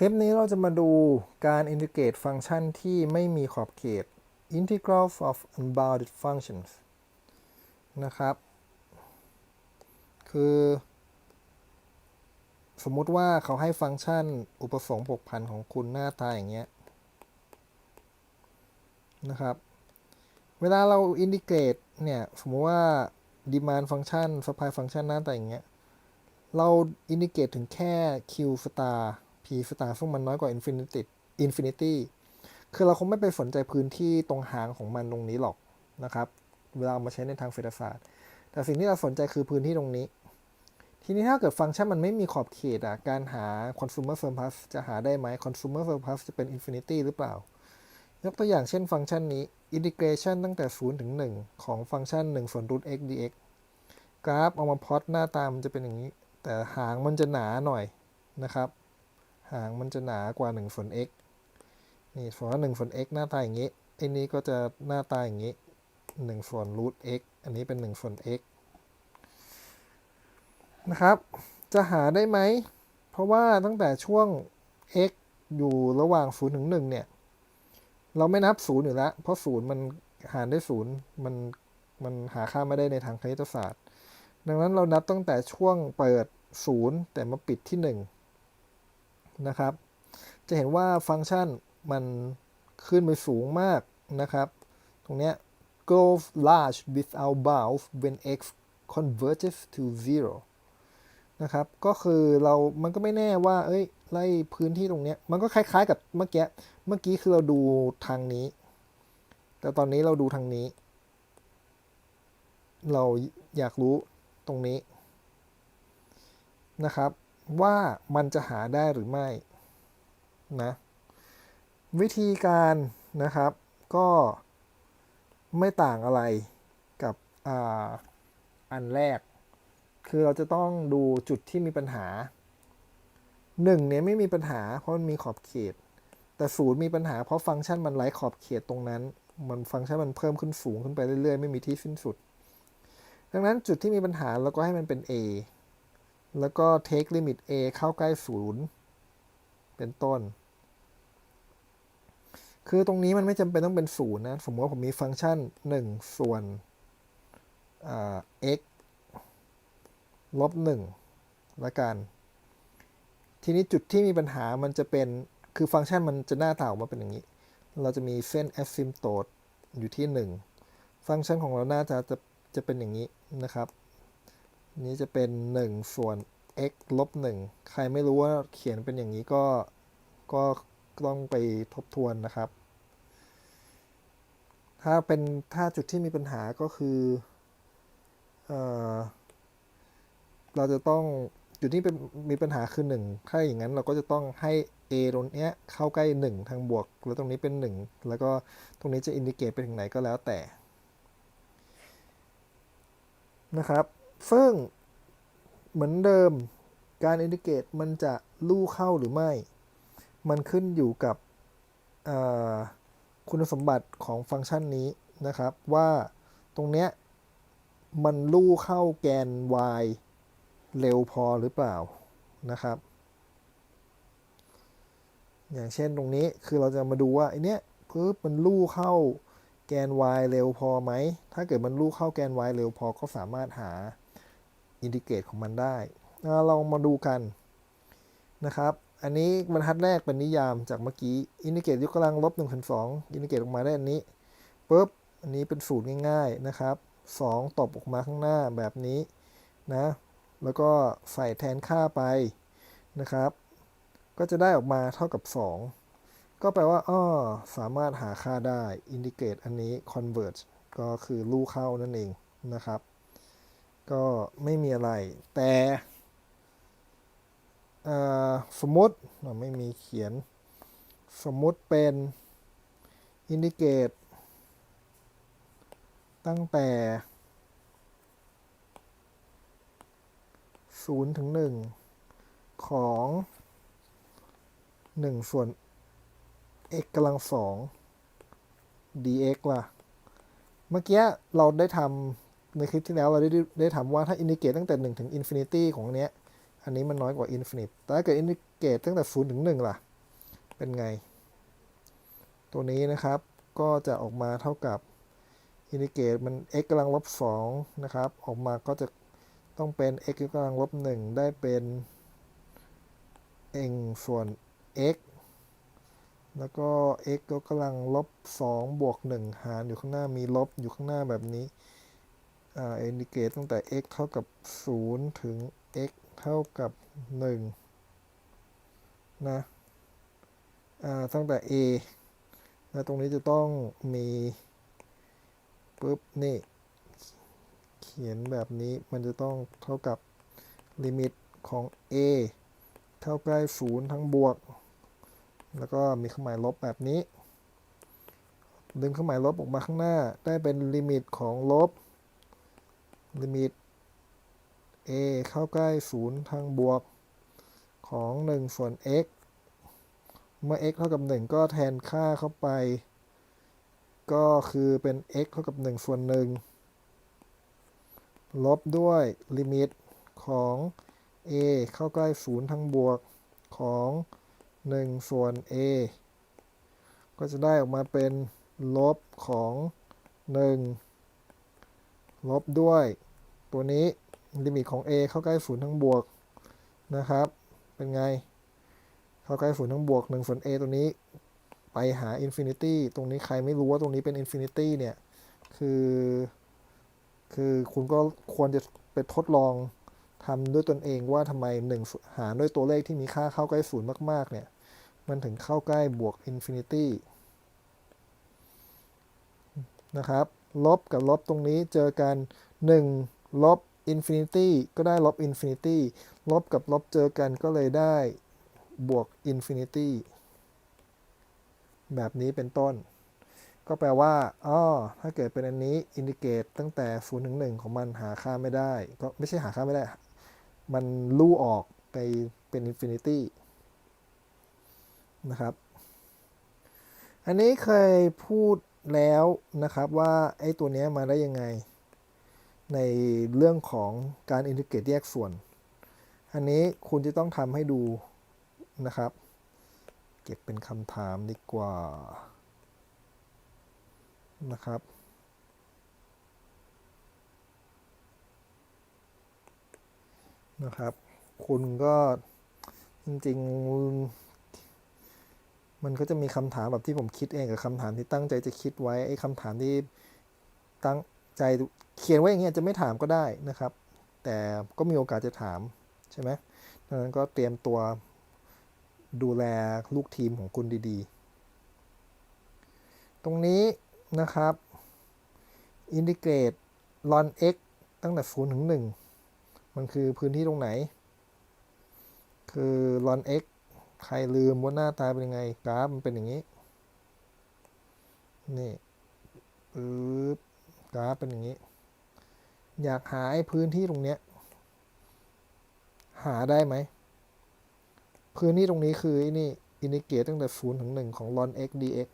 คลิปนี้เราจะมาดูการอินทิเกรตฟังก์ชันที่ไม่มีขอบเขต integral of unbounded functions นะครับ คือ สมมุติว่าเขาให้ฟังก์ชันอุปสงค์ผกผันของคุณหน้าตาอย่างเงี้ยนะครับ เวลาเราอินทิเกรตเนี่ย สมมติว่า demand ฟังก์ชัน supply ฟังก์ชันหน้าตาอย่างเงี้ย เราอินดิเกตถึงแค่ q star p star ซึ่งมันน้อยกว่า infinity infinity คือเราคงไม่ไปสนใจพื้นที่ตรงหางของมันตรงนี้หรอกนะครับ เวลาเอามาใช้ในทางเศรษฐศาสตร์ แต่สิ่งที่เราสนใจคือพื้นที่ตรงนี้ ทีนี้ถ้าเกิดฟังก์ชันมันไม่มีขอบเขตอะ การหา consumer surplus จะหาได้ไหม consumer surplus จะเป็น infinity หรือเปล่า ยกตัวอย่างเช่นฟังก์ชันนี้ integration ตั้งแต่ 0 ถึง 1 ของฟังก์ชัน1ส่วน root x dx กราฟเอามาพอตหน้าตามันจะเป็นอย่างนี้ แต่หางมันจะหนาหน่อยนะครับ หางมันจะหนากว่า1ส่วน x นี่ส่วนว่า1ส่วน x หน้าตาอย่างนี้ไอ้นี้ก็จะหน้าตาอย่างนี้1ส่วน root x อันนี้เป็น1ส่วน x นะครับ จะหาได้ไหม เพราะว่าตั้งแต่ช่วง x อยู่ระหว่าง0ถึง1เนี่ย เราไม่นับ 0 อยู่แล้ว เพราะ 0 มันหารได้0มันมันหาค่าไม่ได้ในทางคณิตศาสตร์ ดังนั้นเรานับตั้งแต่ช่วงเปิด 0 แต่มาปิดที่ 1 นะครับ จะเห็นว่าฟังก์ชันมันขึ้นไปสูงมากนะครับ ตรงเนี้ย grows large without bounds when x converges to zero นะครับ ก็คือเรา มันก็ไม่แน่ว่า เอ้ย ไล่พื้นที่ตรงเนี้ย มันก็คล้ายๆกับเมื่อกี้ เมื่อกี้คือเราดูทางนี้ แต่ตอนนี้เราดูทางนี้ เราอยากรู้ตรงนี้นะครับ ว่ามันจะหาได้หรือไม่นะวิธีการนะครับก็ไม่ต่างอะไรกับออันแรก คือเราจะต้องดูจุดที่มีปัญหาหนึ่งเนี่ยไม่มีปัญหาเพราะมันมีขอบเขต แต่ศูนย์มีปัญหาเพราะฟังก์ชันมันไร้ขอบเขตตรงนั้น มันฟังก์ชันมันเพิ่มขึ้นสูงขึ้นไปเรื่อยๆ ไม่มีที่สิ้นสุด ดังนั้นจุดที่มีปัญหาเราก็ให้มันเป็น a แล้วก็ take limit a เข้าใกล้ศูนย์เป็นต้น คือตรงนี้มันไม่จำเป็นต้องเป็นศูนย์นะ สมมติว่าผมมีฟังก์ชัน 1 ส่วน x ลบ1ละกัน ทีนี้จุดที่มีปัญหามันจะเป็น คือฟังก์ชันมันจะหน้าตาออกมาเป็นอย่างนี้ เราจะมีเส้น asymptote อยู่ที่ 1 ฟังก์ชันของเราหน้าจะจะจะเป็นอย่างนี้นะครับ นี้จะเป็น 1 ส่วน x ลบ1ใครไม่รู้ว่าเขียนเป็นอย่างนี้ก็ก็ต้องไปทบทวนนะครับ ถ้าเป็นถ้าจุดที่มีปัญหาก็คือเออเราจะต้องจุดที่เป็นมีปัญหาคือ 1 ถ้าอย่างนั้นเราก็จะต้องให้ a ตรงเนี้ยเข้าใกล้ 1 ทางบวก แล้วตรงนี้เป็น 1 แล้วก็ตรงนี้จะอินดิเกตไปถึงไหนก็แล้วแต่นะครับ ซึ่งเหมือนเดิมการอินดิเกตมันจะลู่เข้าหรือไม่ มันขึ้นอยู่กับคุณสมบัติของฟังก์ชันนี้นะครับ ว่าตรงเนี้ยมันลู่เข้าแกน y เร็วพอหรือเปล่านะครับ อย่างเช่นตรงนี้คือเราจะมาดูว่าไอเนี้ยปึ๊บมันลู่เข้าแกน y เร็วพอไหม ถ้าเกิดมันลู่เข้าแกน y เร็วพอก็สามารถหา อินดิเกตของมันได้ เรามาดูกันนะครับ อันนี้บรรทัดแรกเป็นนิยามจากเมื่อกี้ อินดิเกตยกกำลังลบ1ส่วน2อินดิเกตออกมาได้อันนี้ปุ๊บ อันนี้เป็นสูตรง่ายๆนะครับ 2 ตบออกมาข้างหน้าแบบนี้นะ แล้วก็ใส่แทนค่าไปนะครับ ก็จะได้ออกมาเท่ากับ 2 ก็แปลว่าอ้อสามารถหาค่าได้ อินดิเกตอันนี้ converge ก็คือลู่เข้านั่นเองนะครับ ก็ไม่มีอะไร แต่สมมติไม่มีเขียน สมมติเป็นอินดิเกตตั้งแต่0ถึง 1 ของ 1 ส่วน x กำลัง 2 dx ล่ะ เมื่อกี้เราได้ทำ ในคลิปที่แล้วเราได้ได้ทำว่าถ้าอินดิเกตตั้งแต่ 1 ถึง infinity ของเนี้ย อันนี้มันน้อยกว่า infinite แต่ถ้าเกิดอินดิเกตตั้งแต่ 0 ถึง 1 ล่ะ เป็นไง ตัวนี้นะครับก็จะออกมาเท่ากับอินดิเกตมัน x กำลังลบ2นะครับ ออกมาก็จะต้องเป็น x ยกกำลังลบ1ได้เป็น n ส่วน x แล้วก็ x ยกกำลังลบ2บวก1หารอยู่ข้างหน้ามีลบอยู่ข้างหน้าแบบนี้ อินดิเกตตั้งแต่ x เท่ากับ 0 ถึง x เท่ากับ 1 นะตั้งแต่ a นะตรงนี้จะต้องมีปุ๊บนี่ เขียนแบบนี้มันจะต้องเท่ากับลิมิตของ a เท่าใกล้ศูนย์ทั้งบวก แล้วก็มีเครื่องหมายลบแบบนี้ ดึงเครื่องหมายลบออกมาข้างหน้าได้เป็นลิมิตของลบ ลิมิต a เข้าใกล้ศูนย์ทางบวกของ 1 ส่วน x เมื่อ x เท่ากับ 1 ก็แทนค่าเข้าไป ก็คือเป็น x เท่ากับ 1 ส่วน 1 ลบด้วยลิมิตของ a เข้าใกล้ศูนย์ทั้งบวกของ 1 ส่วน a ก็จะได้ออกมาเป็นลบของ 1 ลบด้วย ตัวนี้ลิมิตของ a เข้าใกล้ศูนย์ทั้งบวกนะครับ เป็นไง เข้าใกล้ศูนย์ทั้งบวก1ส่วน a ตัวนี้ ไปหา infinity ตรงนี้ใครไม่รู้ว่าตรงนี้เป็น infinity เนี่ย คือ คือคุณก็ควรจะไปทดลองทำด้วยตนเองว่าทำไม 1 หารด้วยตัวเลขที่มีค่าเข้าใกล้ศูนย์มาก ๆ เนี่ย มันถึงเข้าใกล้บวก infinity นะครับ ลบกับลบตรงนี้เจอกัน 1 ลบ infinity ก็ได้ลบ infinity ลบกับลบเจอกันก็เลยได้บวก infinity แบบนี้เป็นต้น ก็แปลว่าอ๋อถ้าเกิดเป็นอันนี้อินดิเกตตั้งแต่0ถึง1ของมันหาค่าไม่ได้ ก็ไม่ใช่หาค่าไม่ได้ มันลู่ออกไปเป็น infinity นะครับ อันนี้เคยพูดแล้วนะครับว่าไอ้ตัวนี้มาได้ยังไง ในเรื่องของการอินทิเกรตแยกส่วน อันนี้คุณจะต้องทำให้ดูนะครับ เก็บเป็นคำถามดีกว่านะครับนะครับ คุณก็จริงๆ มันก็จะมีคำถามแบบที่ผมคิดเองกับคำถามที่ตั้งใจจะคิดไว้ไอ้คำถามที่ตั้งใจ เขียนไว้อย่างเงี้ยจะไม่ถามก็ได้นะครับ แต่ก็มีโอกาสจะถามใช่ไหมดังนั้นก็เตรียมตัวดูแลลูกทีมของคุณดีๆ ตรงนี้นะครับอินทิเกรต ln x ตั้งแต่0ถึง 1 มันคือพื้นที่ตรงไหน คือ ln x ใครลืมว่าหน้าตาเป็นยังไงกราฟมันเป็นอย่างนี้ นี่ปึ๊บกราฟเป็นอย่างนี้ อยากหาไอ้พื้นที่ตรงเนี้ย หาได้ไหม พื้นที่ตรงนี้คือไอ้นี่อินดิเกตตั้งแต่0ถึง1ของ ln x dx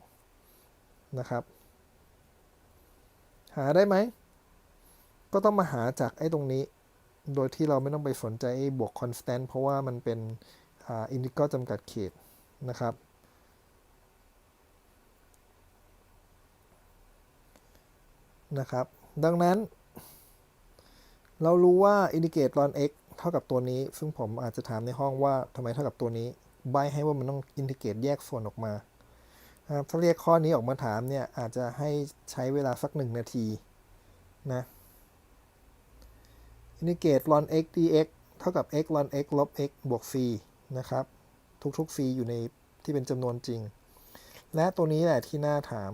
นะครับ หาได้ไหม ก็ต้องมาหาจากไอ้ตรงนี้ โดยที่เราไม่ต้องไปสนใจไอ้บวก constant เพราะว่ามันเป็นอินทิกรจำกัดเขตนะครับนะครับ ดังนั้น เรารู้ว่าอินดิเกต ln x เท่ากับตัวนี้ ซึ่งผมอาจจะถามในห้องว่าทำไมเท่ากับตัวนี้ ใบให้ว่ามันต้องอินทิเกตแยกส่วนออกมาถ้าเรียกข้อนี้ออกมาถามเนี่ย อาจจะให้ใช้เวลาสักหนึ่งนาทีนะอินทิเกต ln x dx เท่ากับ x ln x ลบ x บวก c นะครับ ทุกๆ c อยู่ในที่เป็นจำนวนจริง และตัวนี้แหละที่น่าถาม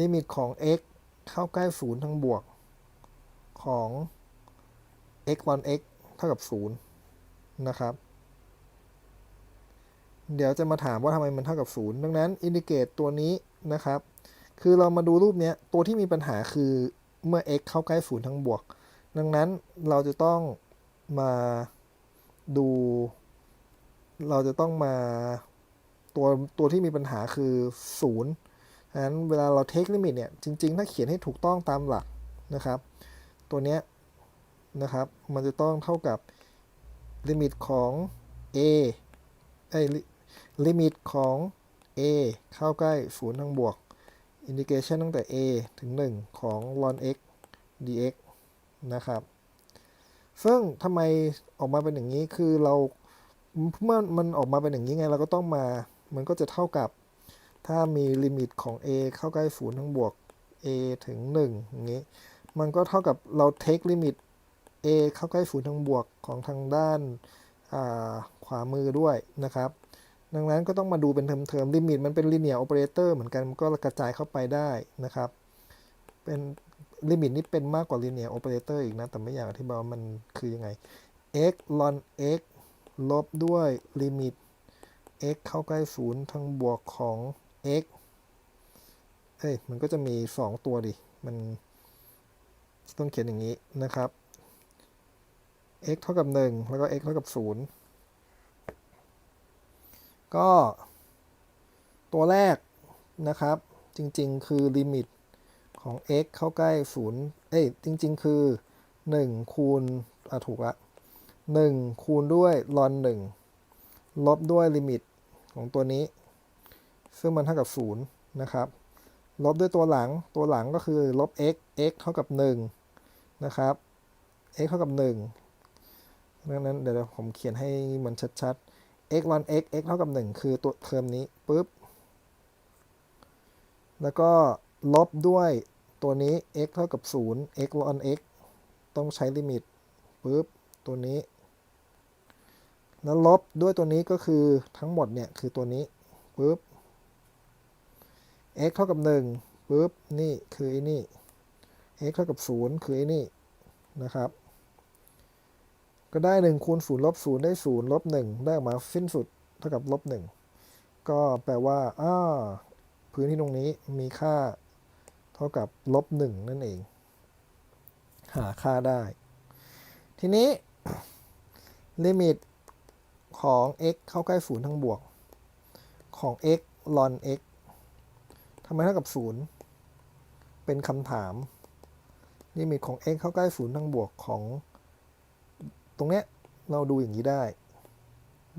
ลิมิตของ x เข้าใกล้ศูนย์ทั้งบวกของ x ln x เท่ากับ 0 นะครับ เดี๋ยวจะมาถามว่าทำไมมันเท่ากับ 0 ดังนั้นอินดิเกตตัวนี้นะครับ คือเรามาดูรูปนี้ตัวที่มีปัญหาคือเมื่อ x เข้าใกล้ศูนย์ทั้งบวก ดังนั้นเราจะต้องมาดู เราจะต้องมาตัวตัวที่มีปัญหาคือ0ดังนั้นเวลาเราเทคลิมิตเนี่ยจริง ๆ ถ้าเขียนให้ถูกต้องตามหลักนะครับ ตัวเนี้ย นะครับ มันจะต้องเท่ากับลิมิตของ a ไอ้ลิมิตของ a เข้าใกล้ศูนย์ทางบวก อินทิเกชันตั้งแต่ a ถึง 1 ของ ln x dx นะครับ ซึ่งทำไมออกมาเป็นอย่างนี้คือเราเมื่อมันออกมาเป็นอย่างนี้ไง เราก็ต้องมา มันก็จะเท่ากับถ้ามีลิมิตของ a เข้าใกล้ศูนย์ทางบวก a ถึง 1 อย่างนี้ มันก็เท่ากับเราเทคลิมิต a เข้าใกล้ศูนย์ทางบวกของทางด้านาขวามือด้วยนะครับ ดังนั้นก็ต้องมาดูเป็นเทอมๆลิมิตมันเป็น linear operator เตอร์เหมือนกันมันก็กระจายเข้าไปได้นะครับ เป็นลิมิตนี้เป็นมากกว่า linear operator อีกนะ แต่ไม่อยากอธิบายว่ามันคือยังไง x ln x ลบด้วยลิมิต x เข้าใกล้ศูนย์ทางบวกของ x เอ้ย มันก็จะมี 2 ตัวดิ มันต้องเขียนอย่างนี้นะครับ x เท่ากับ 1 แล้วก็ x เท่ากับ 0 ก็ตัวแรกนะครับ จริงๆ คือลิมิตของ x เข้าใกล้ 0 เอ้ย จริง ๆ คือ 1 คูณ อะ ถูกละ 1 คูณด้วย ln 1ลบด้วยลิมิตของตัวนี้ ซึ่งมันเท่ากับ 0 นะครับ ลบด้วยตัวหลัง ตัวหลังก็คือลบ x x เท่ากับ 1 นะครับ x เท่ากับ 1 ดังนั้นเดี๋ยวผมเขียนให้มันชัดๆ x ln x x เท่ากับ 1 คือตัวเทอมนี้ปุ๊บ แล้วก็ลบด้วยตัวนี้ x เท่ากับ 0 x ln x ต้องใช้ลิมิตปุ๊บ ตัวนี้ แล้วลบด้วยตัวนี้ก็คือทั้งหมดเนี่ยคือตัวนี้ปุ๊บ x เท่ากับ1ปุ๊บ นี่คือไอ้นี่ x เท่ากับ 0 คือไอ้นี่นะครับ ก็ได้1คูณ0ลบ0ได้0ลบ1ได้ออกมาสิ้นสุดเท่ากับลบ1ก็แปลว่าอ้าพื้นที่ตรงนี้มีค่าเท่ากับลบ1นั่นเอง หาค่าได้ ทีนี้ ลิมิตของ x เข้าใกล้ศูนย์ทั้งบวก ของ x ln x ทำไมเท่ากับ 0 เป็นคำถาม ลิมิตของ x เข้าใกล้ศูนย์ทั้งบวกของ ตรงเนี้ยเราดูอย่างนี้ได้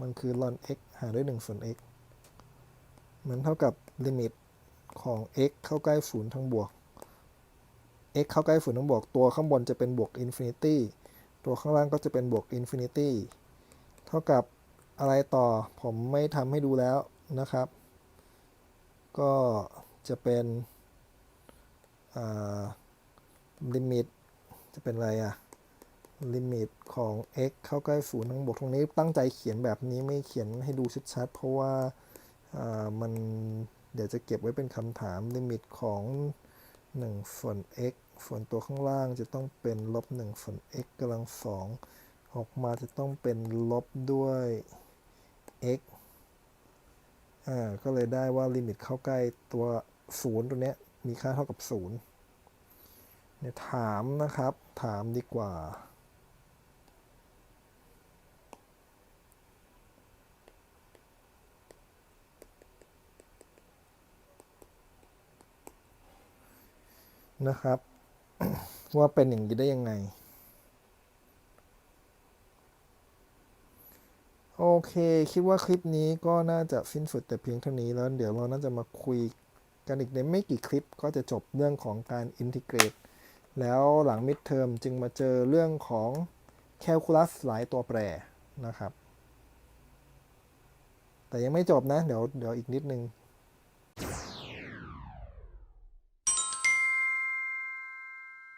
มันคือ ln x หารด้วย1ส่วน x มันเท่ากับลิมิตของ x เข้าใกล้ศูนย์ทั้งบวก x เข้าใกล้ศูนย์ทั้งบวก ตัวข้างบนจะเป็นบวกอินฟินิตี้ ตัวข้างล่างก็จะเป็นบวกอินฟินิตี้ เท่ากับอะไรต่อ ผมไม่ทำให้ดูแล้วนะครับ ก็จะเป็นลิมิต จะเป็นอะไรอะ ลิมิตของ x เข้าใกล้ศูนย์ทั้งบวกตรงนี้ตั้งใจเขียนแบบนี้ไม่เขียนให้ดูชัดๆเพราะว่ามันเดี๋ยวจะเก็บไว้เป็นคำถามลิมิตของ1ส่วน x ส่วนตัวข้างล่างจะต้องเป็นลบ1ส่วน x กำลังสองออกมาจะต้องเป็นลบด้วย x อ่าก็เลยได้ว่าลิมิตเข้าใกล้ตัว0ตัวเนี้ยมีค่าเท่ากับ0เนี่ยถามนะครับ ถามดีกว่า นะครับ ว่าเป็นอย่างนี้ได้ยังไง โอเคคิดว่าคลิปนี้ก็น่าจะสิ้นสุดแต่เพียงเท่านี้แล้ว เดี๋ยวเราน่าจะมาคุยกันอีกในไม่กี่คลิปก็จะจบเรื่องของการอินทิเกรตแล้วหลังมิดเทอมจึงมาเจอเรื่องของแคลคูลัสหลายตัวแปรนะครับ แต่ยังไม่จบนะ เดี๋ยวเดี๋ยวอีกนิดนึง